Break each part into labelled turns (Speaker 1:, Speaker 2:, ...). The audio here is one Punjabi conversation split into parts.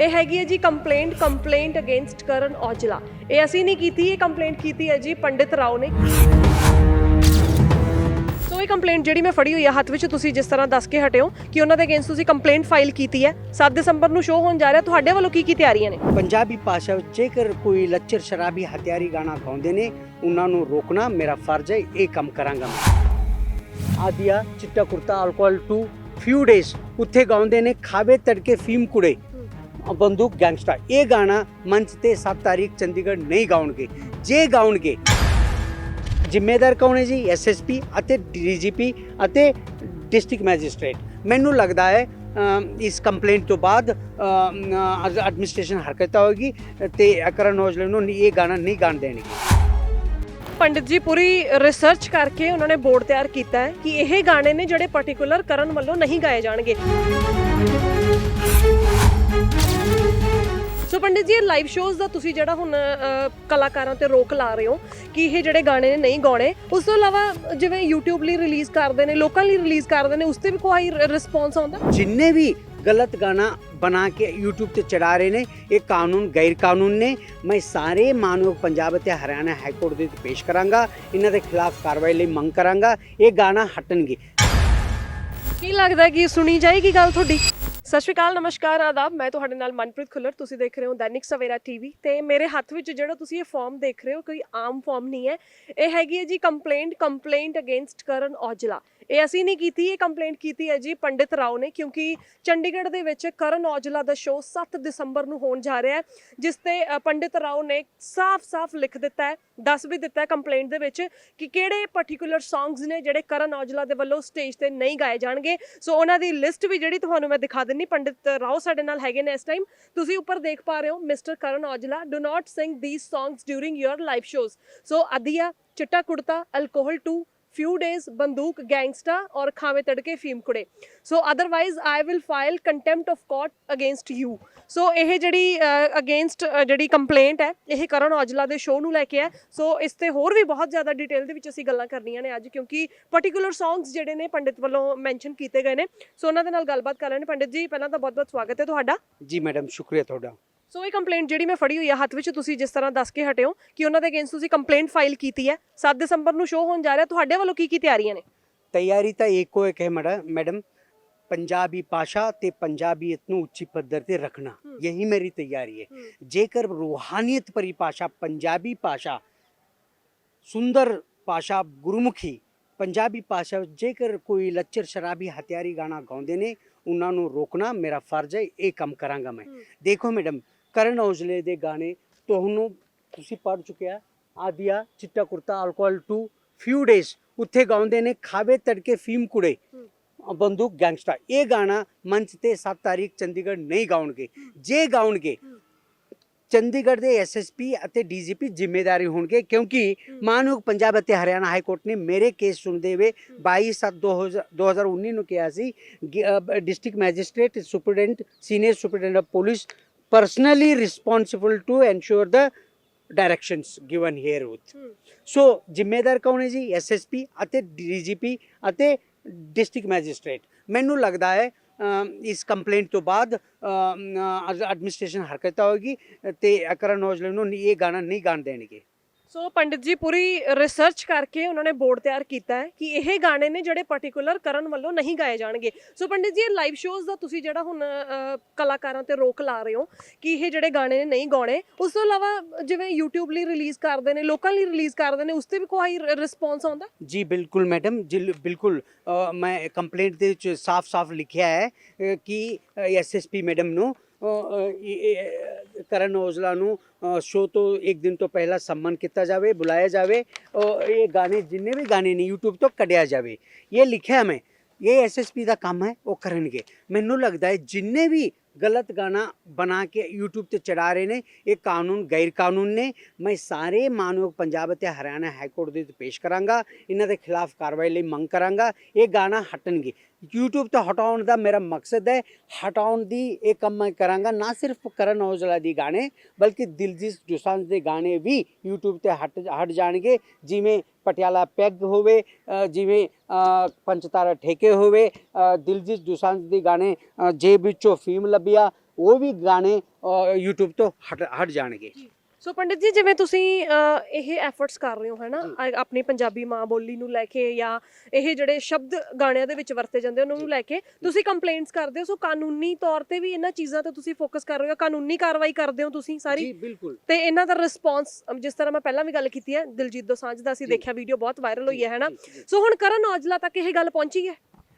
Speaker 1: ਇਹ ਹੈਗੀ ਹੈ ਜੀ ਕੰਪਲੇਂਟ ਕੰਪਲੇਂਟ ਅਗੇਂਸਟ ਕਰਨ ਔਜਲਾ। ਇਹ ਅਸੀਂ ਨਹੀਂ ਕੀਤੀ, ਇਹ ਕੰਪਲੇਂਟ ਕੀਤੀ ਹੈ ਜੀ ਪੰਡਿਤ ਰਾਓ ਨੇ। ਸੋ ਇਹ ਕੰਪਲੇਂਟ ਜਿਹੜੀ ਮੈਂ ਫੜੀ ਹੋਈ ਆ, ਹੱਥ ਵਿੱਚ ਤੁਸੀਂ ਜਿਸ ਤਰ੍ਹਾਂ ਦੱਸ ਕੇ ਹਟਿਓ ਕਿ ਉਹਨਾਂ ਦੇ ਅਗੇਂਸਟ ਤੁਸੀਂ ਕੰਪਲੇਂਟ ਫਾਈਲ ਕੀਤੀ ਹੈ। 7 ਦਸੰਬਰ ਨੂੰ ਸ਼ੋਅ ਹੋਣ ਜਾ ਰਿਹਾ, ਤੁਹਾਡੇ ਵੱਲੋਂ ਕੀ ਕੀ ਤਿਆਰੀਆਂ ਨੇ?
Speaker 2: ਪੰਜਾਬੀ ਭਾਸ਼ਾ ਵਿੱਚ ਜੇਕਰ ਕੋਈ ਲੱਚਰ ਸ਼ਰਾਬੀ ਹਥਿਆਰੀ ਗਾਣਾ ਗਾਉਂਦੇ ਨੇ, ਉਹਨਾਂ ਨੂੰ ਰੋਕਣਾ ਮੇਰਾ ਫਰਜ਼ ਹੈ, ਇਹ ਕੰਮ ਕਰਾਂਗਾ ਮੈਂ। Adhiya, Chitta Kurta alcohol two few days ਉੱਥੇ ਗਾਉਂਦੇ ਨੇ, ਖਾਵੇ, ਤੜਕੇ, ਫੀਮ ਕੁੜੇ। ਬੰਦੂਕ ਗੈਂਗਸਟਰ। ਇਹ ਗਾਣਾ ਮੰਚ ਤੇ 7 ਤਾਰੀਖ ਚੰਡੀਗੜ੍ਹ ਨਹੀਂ ਗਾਉਣਗੇ। ਜੇ ਗਾਉਣਗੇ, ਜ਼ਿੰਮੇਦਾਰ ਕੌਣ ਹੈ ਜੀ? ਐਸਐਸਪੀ ਅਤੇ ਡੀਜੀਪੀ ਅਤੇ ਡਿਸਟ੍ਰਿਕਟ ਮੈਜਿਸਟ੍ਰੇਟ। ਮੈਨੂੰ ਲੱਗਦਾ ਹੈ ਇਸ ਕੰਪਲੇਂਟ ਤੋਂ ਬਾਅਦ ਐਡਮਿਨਿਸਟ੍ਰੇਸ਼ਨ ਹਰਕਤ ਹੋਏਗੀ ਤੇ ਕਰਨ ਔਜਲੇ ਨੂੰ ਇਹ ਗਾਣਾ ਨਹੀਂ ਗਾਣ ਦੇਣਗੇ।
Speaker 1: ਪੰਡਿਤ ਜੀ, ਪੂਰੀ ਰਿਸਰਚ ਕਰਕੇ ਉਹਨਾਂ ਨੇ ਬੋਰਡ ਤਿਆਰ ਕੀਤਾ ਹੈ ਕਿ ਇਹ ਗਾਣੇ ਨੇ ਜਿਹੜੇ ਪਾਰਟਿਕੂਲਰ ਕਰਨ ਵੱਲੋਂ ਨਹੀਂ ਗਾਏ ਜਾਣਗੇ। ਸੋ ਪੰਡਿਤ ਜੀ ਲਾਈਵ ਸ਼ੋਜ਼ ਦਾ ਤੁਸੀਂ ਜਿਹੜਾ ਹੁਣ ਅ, ਕਲਾਕਾਰਾਂ ਤੇ ਰੋਕ ਲਾ ਰਹੇ ਹੋ ਕਿ ਇਹ ਜਿਹੜੇ ਗਾਣੇ ਨੇ ਨਹੀਂ ਗਾਉਣੇ। ਉਸ ਤੋਂ ਇਲਾਵਾ ਜਿਵੇਂ YouTube ਲਈ ਰਿਲੀਜ਼ ਕਰਦੇ ਨੇ ਲੋਕਾਂ ਲਈ ਰਿਲੀਜ਼ ਕਰਦੇ ਨੇ ਉਸ ਤੇ ਵੀ ਕੋਈ ਰਿਸਪੌਂਸ ਆਉਂਦਾ?
Speaker 2: ਜਿੰਨੇ ਵੀ ਗਲਤ ਗਾਣਾ ਬਣਾ ਕੇ YouTube ਤੇ ਚੜਾ ਰਹੇ ਨੇ ਇਹ ਕਾਨੂੰਨ ਗੈਰ ਕਾਨੂੰਨ ਨੇ। ਮੈਂ ਸਾਰੇ ਮਾਨਵ ਪੰਜਾਬ ਅਤੇ ਹਰਿਆਣਾ ਹਾਈ ਕੋਰਟ ਦੇ ਵਿੱਚ ਪੇਸ਼ ਕਰਾਂਗਾ। ਇਹਨਾਂ ਦੇ ਖਿਲਾਫ ਕਾਰਵਾਈ ਲਈ ਮੰਗ ਕਰਾਂਗਾ। ਇਹ ਗਾਣਾ ਹਟਣਗੇ।
Speaker 1: ਕੀ ਲੱਗਦਾ ਕਿ ਸੁਣੀ ਜਾਏਗੀ ਗੱਲ ਤੁਹਾਡੀ? ਸਤਿ ਸ਼੍ਰੀ ਅਕਾਲ, ਨਮਸਕਾਰ, ਆਦਾਬ। ਮੈਂ ਤੁਹਾਡੇ ਨਾਲ ਮਨਪ੍ਰੀਤ ਖੁੱਲਰ। ਤੁਸੀਂ ਦੇਖ ਰਹੇ ਹੋ ਦੈਨਿਕ ਸਵੇਰਾ ਟੀਵੀ ਤੇ ਮੇਰੇ ਹੱਥ ਵਿੱਚ ਜਿਹੜਾ ਤੁਸੀਂ ਇਹ ਫਾਰਮ ਦੇਖ ਰਹੇ ਹੋ, ਕੋਈ ਆਮ ਫਾਰਮ ਨਹੀਂ ਹੈ। ਇਹ ਹੈਗੀ ਹੈ ਜੀ ਕੰਪਲੇਂਟ ਕੰਪਲੇਂਟ ਅਗੇਂਸਟ ਕਰਨ ਔਜਲਾ। ਇਹ ਅਸੀਂ ਨਹੀਂ ਕੀਤੀ, ਇਹ ਕੰਪਲੇਂਟ ਕੀਤੀ ਹੈ ਜੀ ਪੰਡਿਤ ਰਾਓ ਨੇ, ਕਿਉਂਕਿ ਚੰਡੀਗੜ੍ਹ ਦੇ ਵਿੱਚ ਕਰਨ ਔਜਲਾ ਦਾ ਸ਼ੋਅ 7 ਦਸੰਬਰ ਨੂੰ ਹੋਣ ਜਾ ਰਿਹਾ ਹੈ, ਜਿਸ ਤੇ ਪੰਡਿਤ ਰਾਓ ਨੇ ਸਾਫ਼-ਸਾਫ਼ ਲਿਖ ਦਿੱਤਾ ਹੈ, ਦੱਸ ਵੀ ਦਿੱਤਾ ਹੈ ਕੰਪਲੇਂਟ ਦੇ ਵਿੱਚ ਕਿ ਕਿਹੜੇ ਪਾਰਟਿਕੂਲਰ ਸੌਂਗਸ ਨੇ ਜਿਹੜੇ ਕਰਨ ਔਜਲਾ ਦੇ ਵੱਲੋਂ ਸਟੇਜ ਤੇ ਨਹੀਂ ਗਾਏ ਜਾਣਗੇ। ਸੋ ਉਹਨਾਂ ਦੀ ਲਿਸਟ ਵੀ ਜਿਹੜੀ ਤੁਹਾਨੂੰ ਮੈਂ ਦਿਖਾ ਦਿੰਨੀ, ਪੰਡਿਤ ਰਾਓ ਸਾਡੇ ਨਾਲ ਹੈਗੇ ਨੇ ਇਸ ਟਾਈਮ ਤੁਸੀਂ ਉੱਪਰ ਦੇਖ ਪਾ ਰਹੇ ਹੋ mister Karan Aujla do not sing these songs during your live shows so Adhiya Chitta Kurta alcohol two few days ਬੰਦੂਕ ਗੈਂਗਸਟਾ ਔਰ ਖਾਵੇਂ ਤੜਕੇ ਫੀਮ ਕੁੜੇ। So otherwise I will file contempt of court against you so ਇਹ ਜਿਹੜੀ ਅਗੇਂਸਟ ਜਿਹੜੀ ਕੰਪਲੇਂਟ ਹੈ, ਇਹ ਕਰਨ ਔਜਲਾ ਦੇ ਸ਼ੋਅ ਨੂੰ ਲੈ ਕੇ ਹੈ। ਸੋ ਇਸ ਤੇ ਹੋਰ ਵੀ ਬਹੁਤ ਜ਼ਿਆਦਾ ਡਿਟੇਲ ਦੇ ਵਿੱਚ ਅਸੀਂ ਗੱਲਾਂ ਕਰਨੀਆਂ ਨੇ ਅੱਜ, ਕਿਉਂਕਿ ਪਾਰਟਿਕੂਲਰ ਸੌਂਗਸ ਜਿਹੜੇ ਨੇ ਪੰਡਿਤ ਵੱਲੋਂ ਮੈਂਸ਼ਨ ਕੀਤੇ ਗਏ ਨੇ। ਸੋ ਉਹਨਾਂ ਦੇ ਨਾਲ ਗੱਲਬਾਤ ਕਰ ਲੈਣੇ। ਪੰਡਿਤ ਜੀ, ਪਹਿਲਾਂ ਤਾਂ ਬਹੁਤ-ਬਹੁਤ ਸਵਾਗਤ ਹੈ ਤੁਹਾਡਾ।
Speaker 2: ਜੀ ਮੈਡਮ ਸ਼ੁਕਰੀਆ ਤੁਹਾਡਾ।
Speaker 1: ਸੋ ਇਹ ਕੰਪਲੇਂਟ ਜਿਹੜੀ ਮੈਂ ਫੜੀ ਹੋਈ ਆ ਹੱਥ ਵਿੱਚ ਤੁਸੀਂ ਜਿਸ ਤਰ੍ਹਾਂ ਦੱਸ ਕੇ ਹਟਿਓ ਕਿ ਉਹਨਾਂ ਦੇ ਅਗੇਂਸਟ ਤੁਸੀਂ ਕੰਪਲੇਂਟ ਫਾਈਲ ਕੀਤੀ ਹੈ 7 ਦਸੰਬਰ ਨੂੰ ਸ਼ੋਅ ਹੋਣ ਜਾ ਰਿਹਾ ਤੁਹਾਡੇ ਵੱਲੋਂ ਕੀ ਕੀ ਤਿਆਰੀਆਂ ਨੇ
Speaker 2: ਤਿਆਰੀ ਤਾਂ ਇੱਕੋ ਇੱਕ ਹੈ ਮੈਡਮ ਮੈਡਮ ਪੰਜਾਬੀ ਭਾਸ਼ਾ ਤੇ ਪੰਜਾਬੀਅਤ ਨੂੰ ਉੱਚੀ ਪੱਧਰ ਤੇ ਰੱਖਣਾ। ਯਹੀ ਮੇਰੀ ਤਿਆਰੀ ਹੈ। ਜੇਕਰ ਰੂਹਾਨੀਅਤ ਪਰਿਭਾਸ਼ਾ ਪੰਜਾਬੀ ਭਾਸ਼ਾ ਸੁੰਦਰ ਭਾਸ਼ਾ ਗੁਰਮੁਖੀ ਪੰਜਾਬੀ ਭਾਸ਼ਾ ਜੇਕਰ ਕੋਈ ਲੱਚਰ ਸ਼ਰਾਬੀ ਹਥਿਆਰੀ ਗਾਣਾ ਗਾਉਂਦੇ ਨੇ ਉਹਨਾਂ ਨੂੰ ਰੋਕਣਾ ਮੇਰਾ ਫਰਜ਼ ਹੈ ਇਹ ਕੰਮ ਕਰਾਂਗਾ ਮੈਂ। ਦੇਖੋ ਮੈਡਮ ਕਰਨ ਔਜਲੇ ਦੇ ਗਾਣੇ ਤੁਹਾਨੂੰ ਤੁਸੀਂ ਪੜ ਚੁੱਕਿਆ। Adhiya Chitta Kurta alcohol two few days ਉੱਥੇ ਗਾਉਂਦੇ ਨੇ ਖਾਵੇ ਤੜਕੇ ਫੀਮ ਕੁੜੇ। ਬੰਦੂਕ ਗੈਂਗਸਟਰ ਇਹ ਗਾਣਾ ਮੰਚ ਤੇ 7 ਤਾਰੀਖ ਚੰਡੀਗੜ੍ਹ ਨਹੀਂ ਗਾਉਣਗੇ। ਜੇ ਗਾਉਣਗੇ। ਚੰਡੀਗੜ੍ਹ ਦੇ ਐਸਐਸਪੀ ਅਤੇ ਡੀਜੀਪੀ ਜ਼ਿੰਮੇਦਾਰੀ ਹੋਣਗੇ ਕਿਉਂਕਿ। ਮਾਨਯੋਗ ਪੰਜਾਬ ਅਤੇ ਹਰਿਆਣਾ ਹਾਈ ਕੋਰਟ ਨੇ ਮੇਰੇ ਕੇਸ ਸੁਣਦੇ ਹੋਏ 22 7 2019 ਨੂੰ ਕਿਹਾ ਸੀ। District magistrate superintendent senior superintendent of police personally responsible to ensure the directions given here
Speaker 1: hmm.
Speaker 2: So ਜ਼ਿੰਮੇਦਾਰ ਕੌਣ ਹੈ ਜੀ ਐਸਐਸਪੀ ਅਤੇ ਡੀਜੀਪੀ ਅਤੇ ਡਿਸਟ੍ਰਿਕਟ ਮੈਜਿਸਟ੍ਰੇਟ ਮੈਨੂੰ ਲੱਗਦਾ ਹੈ ਇਸ ਕੰਪਲੇਂਟ ਤੋਂ ਬਾਅਦ ਐਡਮਿਨਿਸਟ੍ਰੇਸ਼ਨ ਹਰਕਤਾਂ ਹੋਏਗੀ ਤੇ ਕਰਨ ਔਜਲੇ ਨੂੰ ਇਹ ਗਾਣਾ ਨਹੀਂ ਗਾਣ ਦੇਣਗੇ
Speaker 1: ਸੋ ਪੰਡਿਤ ਜੀ ਪੂਰੀ ਰਿਸਰਚ ਕਰਕੇ ਉਹਨਾਂ ਨੇ ਬੋਰਡ ਤਿਆਰ ਕੀਤਾ ਹੈ ਕਿ ਇਹ ਗਾਣੇ ਨੇ ਜਿਹੜੇ ਪਾਰਟਿਕੂਲਰ ਕਰਨ ਵੱਲੋਂ ਨਹੀਂ ਗਾਏ ਜਾਣਗੇ। ਸੋ ਪੰਡਿਤ ਜੀ ਇਹ ਲਾਈਵ ਸ਼ੋਜ਼ ਦਾ ਤੁਸੀਂ ਜਿਹੜਾ ਹੁਣ ਕਲਾਕਾਰਾਂ ਤੇ ਰੋਕ ਲਾ ਰਹੇ ਹੋ ਕਿ ਇਹ ਜਿਹੜੇ ਗਾਣੇ ਨੇ ਨਹੀਂ ਗਾਉਣੇ ਉਸ ਤੋਂ ਇਲਾਵਾ ਜਿਵੇਂ YouTube ਲਈ ਰਿਲੀਜ਼ ਕਰਦੇ ਨੇ ਲੋਕਾਂ ਲਈ ਰਿਲੀਜ਼ ਕਰਦੇ ਨੇ ਉਸ ਤੇ ਵੀ ਕੋਈ ਰਿਸਪੌਂਸ ਆਉਂਦਾ?
Speaker 2: ਜੀ ਬਿਲਕੁਲ ਮੈਡਮ ਜੀ ਬਿਲਕੁਲ ਮੈਂ ਕੰਪਲੇਂਟ ਦੇ ਵਿੱਚ ਸਾਫ਼-ਸਾਫ਼ ਲਿਖਿਆ ਹੈ ਅ, ਕਿ ਐਸਐਸਪੀ ਮੈਡਮ ਨੂੰ ਕਰਨ ਔਜਲਾ ਨੂੰ ਸ਼ੋ ਤੋਂ ਇੱਕ ਦਿਨ ਤੋਂ ਪਹਿਲਾਂ ਸਨਮਾਨ ਕੀਤਾ ਜਾਵੇ, ਬੁਲਾਇਆ ਜਾਵੇ ਇਹ ਗਾਣੇ, ਜਿੰਨੇ ਵੀ ਗਾਣੇ ਨੇ YouTube ਤੋਂ ਕੱਢਿਆ ਜਾਵੇ, ਇਹ ਲਿਖਿਆ ਮੈਂ, ਇਹ ਐਸਐਸਪੀ ਦਾ ਕੰਮ ਹੈ, ਉਹ ਕਰਨਗੇ। ਮੈਨੂੰ ਲੱਗਦਾ ਹੈ ਜਿੰਨੇ ਵੀ ਗਲਤ ਗਾਣਾ ਬਣਾ ਕੇ YouTube ਤੇ ਚੜਾ ਰਹੇ ਨੇ, ਇਹ ਕਾਨੂੰਨ ਗੈਰ ਕਾਨੂੰਨ ਨੇ, ਮੈਂ ਸਾਰੇ ਮਾਨਵ ਪੰਜਾਬ ਅਤੇ ਹਰਿਆਣਾ ਹਾਈ ਕੋਰਟ ਦੇ ਵਿੱਚ ਪੇਸ਼ ਕਰਾਂਗਾ, ਇਹਨਾਂ ਦੇ ਖਿਲਾਫ ਕਾਰਵਾਈ ਲਈ ਮੰਗ ਕਰਾਂਗਾ, ਇਹ ਗਾਣਾ ਹਟਣਗੇ। YouTube ਤੋਂ ਹਟਾਉਣ ਦਾ ਮੇਰਾ ਮਕਸਦ ਹੈ। ਹਟਾਉਣ ਦੀ ਇਹ ਕੰਮ ਮੈਂ ਕਰਾਂਗਾ ਨਾ ਸਿਰਫ ਕਰਨ ਔਜਲਾ ਦੀ ਗਾਣੇ ਬਲਕਿ ਦਿਲਜੀਤ ਦੋਸਾਂਝ ਦੇ ਗਾਣੇ ਵੀ YouTube ਤੇ ਹਟ ਹਟ ਜਾਣਗੇ। ਜਿਵੇਂ ਪਟਿਆਲਾ ਪੈਗ ਹੋਵੇ ਜਿਵੇਂ ਪੰਚਤਾਰਾ ਠੇਕੇ ਹੋਵੇ ਦਿਲਜੀਤ ਦੋਸਾਂਝ ਦੇ ਗਾਣੇ ਅ, ਜੇਬ ਵਿੱਚੋਂ ਫੀਮ ਲੱਭਿਆ ਉਹ ਵੀ ਗਾਣੇ YouTube ਤੋਂ ਹਟ ਹਟ ਜਾਣਗੇ।
Speaker 1: ਸੋ ਪੰਡਿਤ ਜੀ ਜਿਵੇਂ ਤੁਸੀਂ ਅਹ, ਇਹ ਐਫਰਟਸ ਕਰ ਰਹੇ ਹੋ ਹੈਨਾ। ਆ- ਆਪਣੀ ਪੰਜਾਬੀ ਮਾਂ ਬੋਲੀ ਨੂੰ ਲੈ ਕੇ ਜਾਂ ਇਹ ਜਿਹੜੇ ਸ਼ਬਦ ਗਾਣਿਆਂ ਦੇ ਵਿੱਚ ਵਰਤੇ ਜਾਂਦੇ ਉਹਨਾਂ ਨੂੰ ਲੈ ਕੇ ਤੁਸੀਂ ਕੰਪਲੇਂਟਸ ਕਰਦੇ ਹੋ। ਸੋ ਕਾਨੂੰਨੀ ਤੌਰ ਤੇ ਵੀ ਇਹਨਾਂ ਚੀਜ਼ਾਂ ਤੇ ਤੁਸੀਂ ਫੋਕਸ ਕਰ ਰਹੇ ਹੋ ਕਾਨੂੰਨੀ ਕਾਰਵਾਈ ਕਰਦੇ ਹੋ ਤੁਸੀਂ ਸਾਰੀ?
Speaker 2: ਜੀ ਬਿਲਕੁਲ।
Speaker 1: ਤੇ ਇਹਨਾਂ ਦਾ ਰਿਸਪੌਂਸ ਜਿਸ ਤਰ੍ਹਾਂ ਮੈਂ ਪਹਿਲਾਂ ਵੀ ਗੱਲ ਕੀਤੀ ਹੈ ਦਿਲਜੀਤ ਦੋਸਾਂਝ ਦਾ ਅਸੀਂ
Speaker 2: ਜੀ।
Speaker 1: ਦੇਖਿਆ ਵੀਡੀਓ ਬਹੁਤ ਵਾਇਰਲ ਹੋਈ ਹੈ ਹੈਨਾ?
Speaker 2: ਜੀ, ਜੀ।
Speaker 1: ਸੋ ਹੁਣ ਕਰਨ ਔਜਲਾ ਤੱਕ ਇਹ ਗੱਲ ਪਹੁੰਚੀ ਹੈ?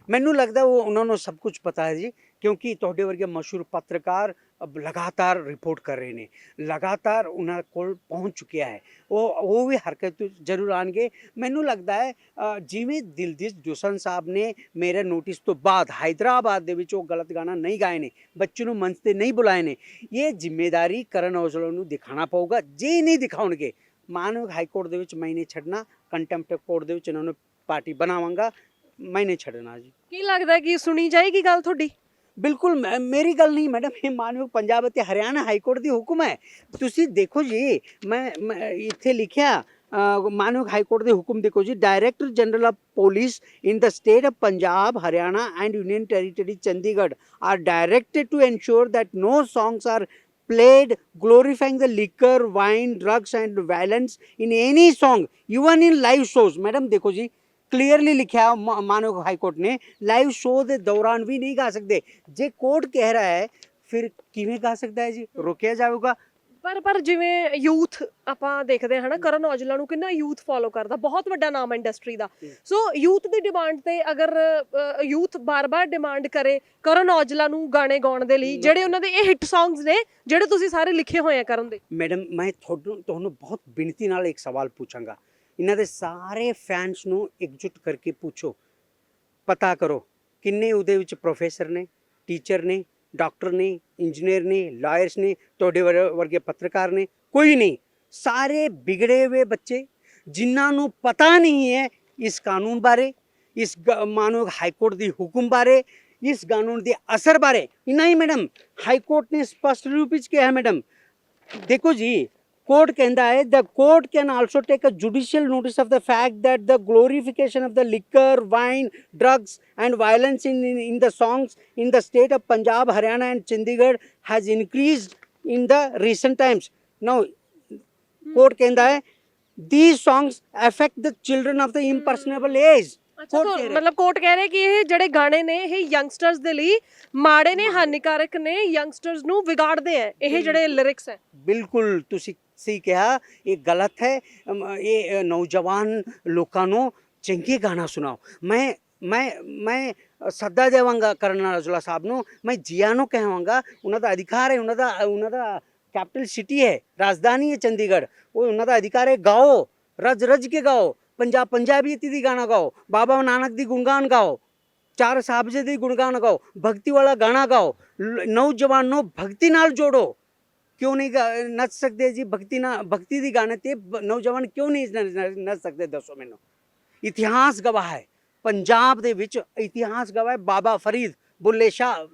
Speaker 2: ਮੈਨੂੰ ਲੱਗਦਾ ਉਹ ਉਹਨਾਂ ਨੂੰ ਸਭ ਕੁਝ ਪਤਾ ਹੈ ਜੀ ਕਿਉਂਕਿ ਤੁਹਾਡੇ ਵਰਗੇ ਮਸ਼ਹੂਰ ਪੱਤਰਕਾਰ ਲਗਾਤਾਰ ਰਿਪੋਰਟ ਕਰ ਰਹੇ ਨੇ ਲਗਾਤਾਰ ਉਹਨਾਂ ਕੋਲ ਪਹੁੰਚ ਚੁੱਕਿਆ ਹੈ ਉਹ ਉਹ ਵੀ ਹਰਕਤ ਜ਼ਰੂਰ ਆਣਗੇ ਮੈਨੂੰ ਲੱਗਦਾ ਹੈ ਜਿਵੇਂ ਦਿਲਜੀਤ ਜੋਸਨ ਸਾਹਿਬ ਨੇ ਮੇਰੇ ਨੋਟਿਸ ਤੋਂ ਬਾਅਦ ਹైదరాబాద్ ਦੇ ਵਿੱਚ ਉਹ ਗਲਤ ਗਾਣਾ ਨਹੀਂ ਗਾਏ ਨੇ ਬੱਚੇ ਨੂੰ ਮੰਚ ਤੇ ਨਹੀਂ ਬੁਲਾਏ ਨੇ ਇਹ ਜ਼ਿੰਮੇਵਾਰੀ ਕਰਨ ਔਜਲਾ ਨੂੰ ਦਿਖਾਣਾ ਪਊਗਾ ਜੇ ਨਹੀਂ ਦਿਖਾਉਣਗੇ ਮਾਨਵ ਹਾਈ ਕੋਰਟ ਦੇ ਵਿੱਚ ਮੈਨੇ ਛੱਡਣਾ ਕੰਟੈਂਪਟ ਕੋਰਟ ਦੇ ਵਿੱਚ ਇਹਨਾਂ ਨੂੰ ਪਾਰਟੀ ਬਣਾਵਾਂਗਾ ਮੈਨੇ ਛੱਡਣਾ ਜੀ
Speaker 1: ਕੀ ਲੱਗਦਾ ਕਿ ਸੁਣੀ ਜਾਏਗੀ ਗੱਲ ਤੁਹਾਡੀ
Speaker 2: ਬਿਲਕੁਲ ਮੈਂ- ਮੇਰੀ ਗੱਲ ਨਹੀਂ ਮੈਡਮ ਇਹ ਮਾਨਯੋਗ ਪੰਜਾਬ ਅਤੇ ਹਰਿਆਣਾ ਹਾਈ ਕੋਰਟ ਦੀ ਹੁਕਮ ਹੈ। ਤੁਸੀਂ ਦੇਖੋ ਜੀ ਮੈਂ ਮੈਂ ਇੱਥੇ ਲਿਖਿਆ ਅ, ਮਾਨਯੋਗ ਹਾਈ ਕੋਰਟ ਦੇ ਹੁਕਮ ਦੇਖੋ ਜੀ director general of police in the state of Punjab Haryana and union territory Chandigarh are directed to ensure that no songs are played glorifying the liquor wine drugs and violence in any song even in live shows madam ਦੇਖੋ ਜੀ ਕਲੀਅਰਲੀ ਲਿਖਿਆ ਮ- ਮਾਨਯੋਗ ਹਾਈ ਕੋਰਟ ਨੇ ਲਾਈਵ ਸ਼ੋਅ ਦੇ ਦੌਰਾਨ ਵੀ ਨਹੀਂ ਗਾ ਸਕਦੇ ਜੇ ਕੋਰਟ ਕਹਿ ਰਿਹਾ ਹੈ ਫਿਰ ਕਿਵੇਂ ਗਾ ਸਕਦਾ ਹੈ ਜੀ ਰੋਕਿਆ ਜਾਊਗਾ
Speaker 1: ਪਰ ਪਰ ਜਿਵੇਂ ਯੂਥ ਆਪਾਂ ਦੇਖਦੇ ਹਾਂ ਨਾ ਕਰਨ ਔਜਲਾ ਨੂੰ ਕਿੰਨਾ ਯੂਥ ਫੋਲੋ ਕਰਦਾ ਬਹੁਤ ਵੱਡਾ ਨਾਮ ਹੈ ਇੰਡਸਟਰੀ ਦਾ। ਸੋ ਯੂਥ ਦੀ ਡਿਮਾਂਡ ਤੇ ਅਗਰ ਯੂਥ ਬਾਰ-ਬਾਰ ਡਿਮਾਂਡ ਕਰੇ ਕਰਨ ਔਜਲਾ ਨੂੰ ਗਾਣੇ ਗਾਉਣ ਦੇ ਲਈ। ਜਿਹੜੇ ਉਹਨਾਂ ਦੇ ਇਹ ਹਿੱਟ ਸੌਂਗਸ ਨੇ ਜਿਹੜੇ ਤੁਸੀਂ ਸਾਰੇ ਲਿਖੇ ਹੋਏ ਆ ਕਰਨ ਦੇ
Speaker 2: ਮੈਡਮ ਮੈਂ ਤੁਹਾਨੂੰ ਤੁਹਾਨੂੰ ਬਹੁਤ ਬੇਨਤੀ ਨਾਲ ਇੱਕ ਸਵਾਲ ਪੁੱਛਾਂਗਾ ਇਹਨਾਂ ਦੇ ਸਾਰੇ ਫੈਨਸ ਨੂੰ ਇਕਜੁੱਟ ਕਰਕੇ ਪੁੱਛੋ। ਪਤਾ ਕਰੋ ਕਿੰਨੇ ਉਹਦੇ ਵਿੱਚ ਪ੍ਰੋਫੈਸਰ ਨੇ ਟੀਚਰ ਨੇ ਡਾਕਟਰ ਨੇ ਇੰਜੀਨੀਅਰ ਨੇ ਲਾਇਰਸ ਨੇ, ਤੁਹਾਡੇ ਵਰ- ਵਰਗੇ ਪੱਤਰਕਾਰ ਨੇ, ਕੋਈ ਨਹੀਂ। ਸਾਰੇ ਵਿਗੜੇ ਹੋਏ ਬੱਚੇ ਜਿਨ੍ਹਾਂ ਨੂੰ ਪਤਾ ਨਹੀਂ ਹੈ ਇਸ ਕਾਨੂੰਨ ਬਾਰੇ, ਇਸ ਗ- ਹਾਈ ਕੋਰਟ ਦੀ ਹੁਕਮ ਬਾਰੇ, ਇਸ ਕਾਨੂੰਨ ਦੇ ਅਸਰ ਬਾਰੇ। ਨਹੀਂ ਮੈਡਮ, ਹਾਈ ਕੋਰਟ ਨੇ ਸਪਸ਼ਟ ਰੂਪ ਵਿੱਚ ਕਿਹਾ ਹੈ ਮੈਡਮ। ਦੇਖੋ ਜੀ ਕੋਰਟ ਕਹਿੰਦਾ ਹੈ the court can also take a judicial notice of the fact that the glorification of the liquor wine drugs and violence in, in, in the songs in the state of punjab haryana and chandigarh has increased in the recent times now court ਕਹਿੰਦਾ ਹੈ these songs affect the children of the impressionable age
Speaker 1: ਅੱਛਾ
Speaker 2: Court
Speaker 1: ਤਾਂ। ਮਤਲਬ ਕੋਰਟ ਕਹਿ ਰਿਹਾ ਕਿ ਇਹ ਜਿਹੜੇ ਗਾਣੇ ਨੇ ਇਹ ਯੰਗਸਟਰਸ ਦੇ ਲਈ ਮਾੜੇ ਨੇ ਹਾਨੀਕਾਰਕ ਨੇ ਯੰਗਸਟਰਸ ਨੂੰ ਵਿਗਾੜਦੇ ਆ ਇਹ ਜਿਹੜੇ ਲਿਰਿਕਸ ਹੈ
Speaker 2: ਬਿਲਕੁਲ ਤੁਸੀਂ ਸੀ ਕਿਹਾ, ਇਹ ਗਲਤ ਹੈ ਇਹ ਨੌਜਵਾਨ ਲੋਕਾਂ ਨੂੰ ਚੰਗੇ ਗਾਣਾ ਸੁਣਾਓ। ਮੈਂ ਮੈਂ ਮੈਂ ਸੱਦਾ ਦੇਵਾਂਗਾ ਕਰਨ ਔਜਲਾ ਸਾਹਿਬ ਨੂੰ, ਮੈਂ ਜੀਆ ਨੂੰ ਕਹਾਂਗਾ, ਉਹਨਾਂ ਦਾ ਅਧਿਕਾਰ ਹੈ, ਉਹਨਾਂ ਦਾ ਉਹਨਾਂ ਦਾ ਕੈਪੀਟਲ ਸਿਟੀ ਹੈ, ਰਾਜਧਾਨੀ ਹੈ ਚੰਡੀਗੜ੍ਹ, ਉਹ ਉਹਨਾਂ ਦਾ ਅਧਿਕਾਰ ਹੈ, ਗਾਓ, ਰਜ ਰਜ ਕੇ ਗਾਓ ਪੰਜਾਬ ਪੰਜਾਬੀਅਤ ਦੀ ਗਾਣਾ ਗਾਓ, ਬਾਬਾ ਨਾਨਕ ਦੀ ਗੁਣਗਾਨ ਗਾਓ, ਚਾਰ ਸਾਹਿਬਜ਼ੇ ਦੀ ਗੁਣਗਾਨ ਗਾਓ, ਭਗਤੀ ਵਾਲਾ ਗਾਣਾ ਗਾਓ ਨੌਜਵਾਨ ਨੂੰ ਭਗਤੀ ਨਾਲ ਜੋੜੋ। ਕਿਉਂ ਨਹੀਂ ਗਾ- ਨੱਚ ਸਕਦੇ ਜੀ ਭਗਤੀ ਨਾ ਭਗਤੀ ਦੀ ਗਾਣੇ ਤੇ ਬ- ਨੌਜਵਾਨ ਕਿਉਂ ਨਹੀਂ ਨੱਚ ਸਕਦੇ ਦੱਸੋ ਮੈਨੂੰ ਇਤਿਹਾਸ ਗਵਾਹ ਹੈ ਪੰਜਾਬ ਦੇ ਵਿੱਚ ਇਤਿਹਾਸ ਗਵਾਹ ਹੈ ਬਾਬਾ ਫਰੀਦ ਬੁੱਲੇ ਸ਼ਾਹ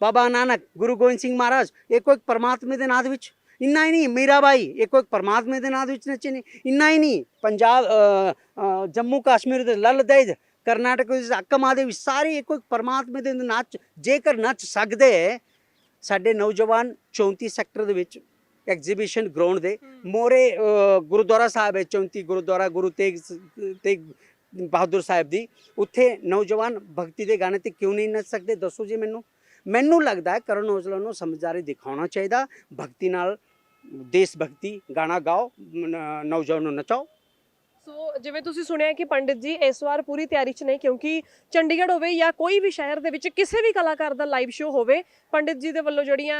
Speaker 2: ਬਾਬਾ ਨਾਨਕ ਗੁਰੂ ਗੋਬਿੰਦ ਸਿੰਘ ਮਹਾਰਾਜ ਇੱਕੋ ਇੱਕ ਪਰਮਾਤਮਾ ਦੇ ਨਾਂ ਦੇ ਵਿੱਚ ਇੰਨਾ ਹੀ ਨਹੀਂ ਮੀਰਾਬਾਈ ਇੱਕੋ ਇੱਕ ਪਰਮਾਤਮਾ ਦੇ ਨਾਂ ਦੇ ਵਿੱਚ ਨੱਚੇ ਨੇ ਇੰਨਾ ਹੀ ਨਹੀਂ ਪੰਜਾਬ ਜੰਮੂ ਕਸ਼ਮੀਰ ਦੇ ਲਲ ਦੈਦ ਕਰਨਾਟਕ ਵਿੱਚ ਅੱਕਮਾ ਦੇ ਵਿੱਚ ਸਾਰੇ ਇੱਕੋ ਇੱਕ ਪਰਮਾਤਮਾ ਦੇ ਨਾਚ ਜੇਕਰ ਨੱਚ ਸਕਦੇ ਸਾਡੇ ਨੌਜਵਾਨ 34 ਸੈਕਟਰ ਦੇ ਵਿੱਚ ਐਗਜ਼ੀਬਿਸ਼ਨ ਗਰਾਊਂਡ ਦੇ ਮੋਰੇ ਗੁਰਦੁਆਰਾ ਸਾਹਿਬ ਹੈ 34 ਗੁਰਦੁਆਰਾ ਗੁਰੂ ਤੇਗ ਤੇਗ ਬਹਾਦਰ ਸਾਹਿਬ ਦੀ। ਉੱਥੇ ਨੌਜਵਾਨ ਭਗਤੀ ਦੇ ਗਾਣੇ ਤੇ ਕਿਉਂ ਨਹੀਂ ਨੱਚ ਸਕਦੇ? ਦੱਸੋ ਜੀ ਮੈਨੂੰ। ਮੈਨੂੰ ਲੱਗਦਾ ਹੈ ਕਰਨ ਔਜਲਾ ਨੂੰ ਸਮਝਦਾਰੀ ਦਿਖਾਉਣਾ ਚਾਹੀਦਾ। ਭਗਤੀ ਨਾਲ ਦੇਸ਼ ਭਗਤੀ ਗਾਣਾ ਗਾਓ ਨੌਜਵਾਨ ਨੂੰ ਨਚਾਓ।
Speaker 1: ਸੋ ਜਿਵੇਂ ਤੁਸੀਂ ਸੁਣਿਆ ਕਿ ਪੰਡਿਤ ਜੀ ਇਸ ਵਾਰ ਪੂਰੀ ਤਿਆਰੀ 'ਚ ਨੇ ਕਿਉਂਕਿ ਚੰਡੀਗੜ੍ਹ ਹੋਵੇ ਜਾਂ ਕੋਈ ਵੀ ਸ਼ਹਿਰ ਦੇ ਵਿੱਚ ਕਿਸੇ ਵੀ ਕਲਾਕਾਰ ਦਾ ਲਾਈਵ ਸ਼ੋਅ ਹੋਵੇ, ਪੰਡਿਤ ਜੀ ਦੇ ਵੱਲੋਂ ਜਿਹੜੀਆਂ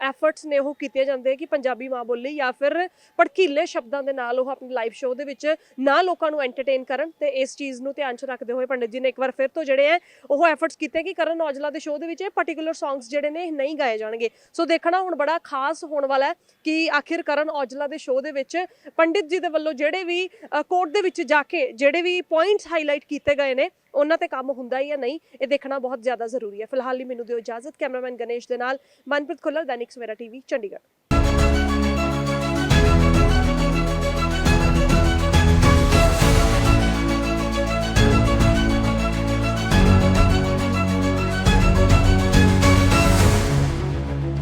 Speaker 1: ਐਫਰਟਸ ਨੇ ਉਹ ਕੀਤੇ ਜਾਂਦੇ ਕਿ ਪੰਜਾਬੀ ਮਾਂ ਬੋਲੀ ਜਾਂ ਫਿਰ ਭੜਕੀਲੇ ਸ਼ਬਦਾਂ ਦੇ ਨਾਲ ਉਹ ਆਪਣੇ ਲਾਈਵ ਸ਼ੋਅ ਦੇ ਵਿੱਚ ਨਾ ਲੋਕਾਂ ਨੂੰ ਐਂਟਰਟੇਨ ਕਰਨ ਤੇ ਇਸ ਚੀਜ਼ ਨੂੰ ਧਿਆਨ 'ਚ ਰੱਖਦੇ ਹੋਏ ਪੰਡਿਤ ਜੀ ਨੇ ਇੱਕ ਵਾਰ ਫਿਰ ਤੋਂ ਜਿਹੜੇ ਹੈ ਉਹ ਐਫਰਟਸ ਕੀਤੇ ਕਿ ਕਰਨ ਔਜਲਾ ਦੇ ਸ਼ੋਅ ਦੇ ਵਿੱਚ ਇਹ ਪਾਰਟਿਕੂਲਰ ਸੌਂਗਸ ਜਿਹੜੇ ਨੇ ਇਹ ਨਹੀਂ ਗਾਏ ਜਾਣਗੇ। ਸੋ ਦੇਖਣਾ ਹੁਣ ਬੜਾ ਖਾਸ ਹੋਣ ਵਾਲਾ ਹੈ ਕਿ ਆਖਿਰ ਕਰਨ ਔਜਲਾ ਦੇ ਸ਼ੋਅ ਦੇ ਵਿੱਚ ਪੰਡਿਤ ਜੀ ਦੇ ਵੱਲੋਂ ਜਿਹੜੇ ਵੀ ਕੋਰਟ ਦੇ ਵਿੱਚ ਜਾ ਕੇ ਜਿਹੜੇ ਵੀ ਪੁਆਇੰਟਸ ਹਾਈਲਾਈਟ ਕੀਤੇ ਗਏ ਨੇ, ਉਹਨਾਂ ਤੇ ਕੰਮ ਹੁੰਦਾ ਜਾਂ ਨਹੀਂ? ਇਹ ਦੇਖਣਾ ਬਹੁਤ ਜ਼ਿਆਦਾ ਜ਼ਰੂਰੀ ਹੈ। ਫਿਲਹਾਲ ਲਈ ਮੈਨੂੰ ਦਿਓ ਇਜਾਜ਼ਤ। ਕੈਮਰਾਮੈਨ ਗਣੇਸ਼ ਦੇ ਨਾਲ ਮਨਪ੍ਰੀਤ ਖੁੱਲਰ, ਦੈਨਿਕ ਸਵੇਰਾ ਟੀਵੀ, ਚੰਡੀਗੜ੍ਹ।